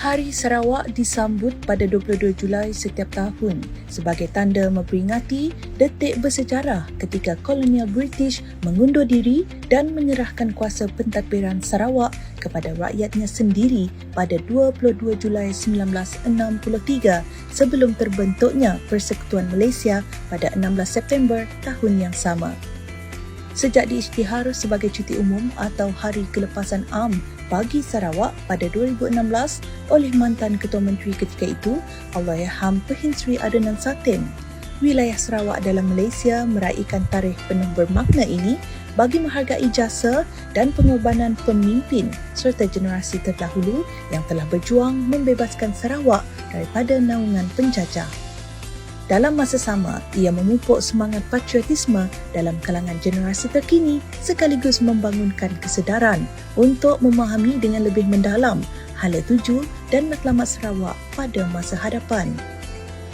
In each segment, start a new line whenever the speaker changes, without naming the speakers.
Hari Sarawak disambut pada 22 Julai setiap tahun sebagai tanda memperingati detik bersejarah ketika kolonial British mengundur diri dan menyerahkan kuasa pentadbiran Sarawak kepada rakyatnya sendiri pada 22 Julai 1963 sebelum terbentuknya Persekutuan Malaysia pada 16 September tahun yang sama. Sejak diisytihar sebagai cuti umum atau Hari Kelepasan Am bagi Sarawak pada 2016 oleh mantan Ketua Menteri ketika itu, Allahyarham Pehin Sri Adenan Satin. Wilayah Sarawak dalam Malaysia meraihkan tarikh penuh bermakna ini bagi menghargai jasa dan pengorbanan pemimpin serta generasi terdahulu yang telah berjuang membebaskan Sarawak daripada naungan penjajah. Dalam masa sama, ia memupuk semangat patriotisme dalam kalangan generasi terkini sekaligus membangunkan kesedaran untuk memahami dengan lebih mendalam hala tuju dan matlamat Sarawak pada masa hadapan.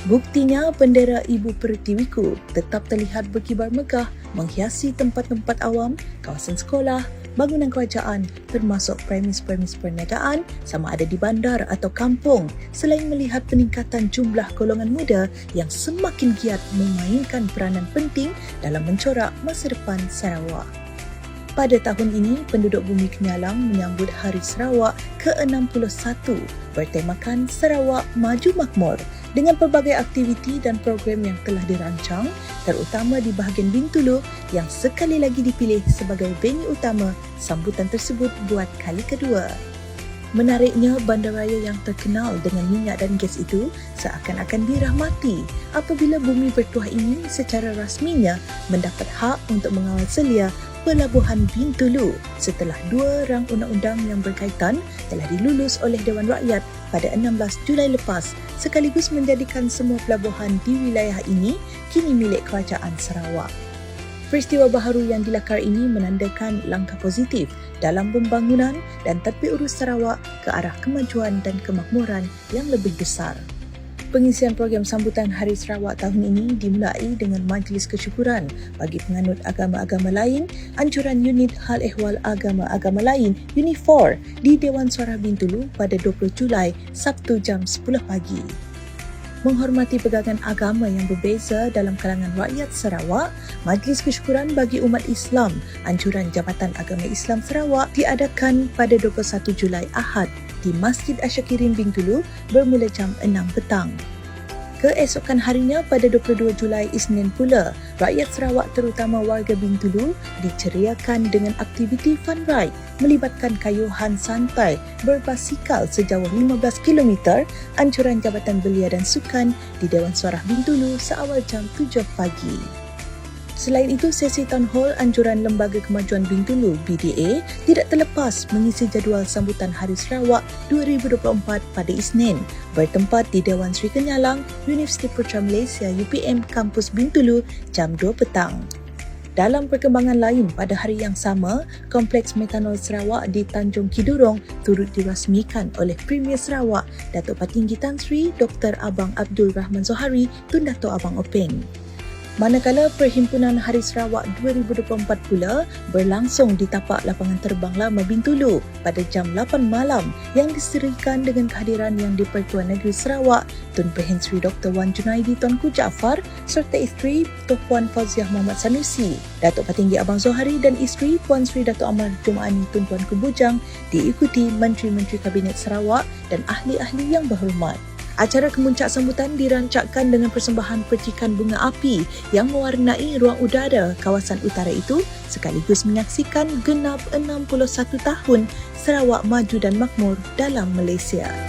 Buktinya bendera Ibu Pertiwiku tetap terlihat berkibar megah menghiasi tempat-tempat awam, kawasan sekolah, bangunan kerajaan termasuk premis-premis perniagaan sama ada di bandar atau kampung selain melihat peningkatan jumlah golongan muda yang semakin giat memainkan peranan penting dalam mencorak masa depan Sarawak. Pada tahun ini, penduduk bumi Kenyalang menyambut Hari Sarawak ke-61 bertemakan Sarawak Maju Makmur dengan pelbagai aktiviti dan program yang telah dirancang terutama di bahagian Bintulu yang sekali lagi dipilih sebagai venue utama sambutan tersebut buat kali kedua. Menariknya, bandaraya yang terkenal dengan minyak dan gas itu seakan-akan dirahmati apabila bumi bertuah ini secara rasminya mendapat hak untuk mengawal selia Pelabuhan Bintulu setelah dua rang undang-undang yang berkaitan telah dilulus oleh Dewan Rakyat pada 16 Julai lepas sekaligus menjadikan semua pelabuhan di wilayah ini kini milik Kerajaan Sarawak. Peristiwa baharu yang dilakar ini menandakan langkah positif dalam pembangunan dan tadbir urus Sarawak ke arah kemajuan dan kemakmuran yang lebih besar. Pengisian program sambutan Hari Sarawak tahun ini dimulai dengan majlis kesyukuran bagi penganut agama-agama lain, anjuran unit hal ehwal agama-agama lain, Unit 4 di Dewan Suara Bintulu pada 20 Julai, Sabtu jam 10 pagi. Menghormati pegangan agama yang berbeza dalam kalangan rakyat Sarawak, Majlis Kesyukuran bagi Umat Islam, anjuran Jabatan Agama Islam Sarawak diadakan pada 21 Julai Ahad di Masjid Asyakirin Bintulu bermula jam 6 petang. Keesokan harinya pada 22 Julai Isnin pula, rakyat Sarawak terutama warga Bintulu diceriakan dengan aktiviti fun ride melibatkan kayuhan santai berbasikal sejauh 15 km anjuran Jabatan Belia dan Sukan di Dewan Suarah Bintulu seawal jam 7 pagi. Selain itu, sesi town hall anjuran Lembaga Kemajuan Bintulu BDA tidak terlepas mengisi jadual sambutan Hari Sarawak 2024 pada Isnin bertempat di Dewan Sri Kenyalang, Universiti Putra Malaysia UPM Kampus Bintulu jam 2 petang. Dalam perkembangan lain pada hari yang sama, Kompleks Metanol Sarawak di Tanjung Kidurong turut dirasmikan oleh Premier Sarawak Datuk Patinggi Tan Sri Dr. Abang Abdul Rahman Zohari Tun Datuk Abang Openg. Manakala Perhimpunan Hari Sarawak 2024 pula berlangsung di tapak lapangan terbang lama Bintulu pada jam 8 malam yang diserikan dengan kehadiran Yang di-Pertuan Negeri Sarawak Tun Perhin Sri Dr. Wan Junaidi Tuanku Jaafar serta isteri Tuan Fauziah Muhammad Sanusi, Datuk Patinggi Abang Zohari dan isteri Puan Sri Datuk Amar Jumaani Tun Tuanku Bujang diikuti Menteri-Menteri Kabinet Sarawak dan ahli-ahli yang berhormat. Acara kemuncak sambutan dirancangkan dengan persembahan percikan bunga api yang mewarnai ruang udara kawasan utara itu sekaligus menyaksikan genap 61 tahun Sarawak maju dan makmur dalam Malaysia.